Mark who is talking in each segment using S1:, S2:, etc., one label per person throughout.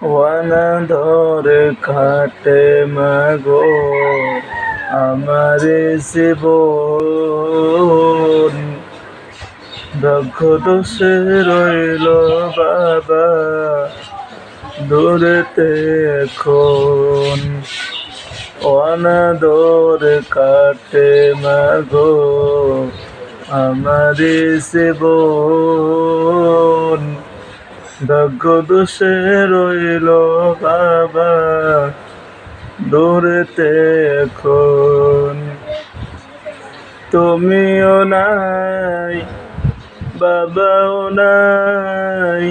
S1: ওয়ানা ধরে কাটে মাগো আমার জীবন ভাগ্য দোষে রইল বাবা দূরেতে এখন অনাদর কাটে মাগো আমার জীবন ভাগ্য দোষে রইল বাবা, দূরেতে এখন তুমিও নাই, বাবাও নাই,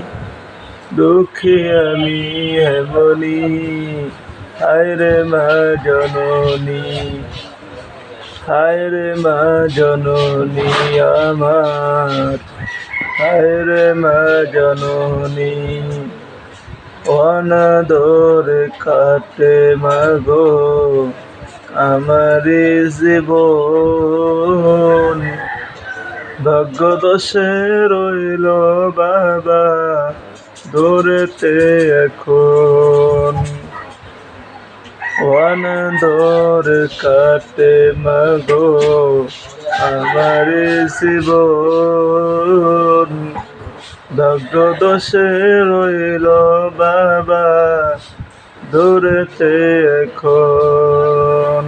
S1: দুঃখী আমি হেমনি, হায়রে মা জননী, হায়রে মা জননী আমার। হায়রে মা জননী, অনাদর কাটে মাগো আমার জীবন। দোষে রইল বাবা, দূরেতে এখন। অনাদর কাটে মাগো আমার জীবন। ভাগ্য দোষে রইল বাবা দূরেতে এখন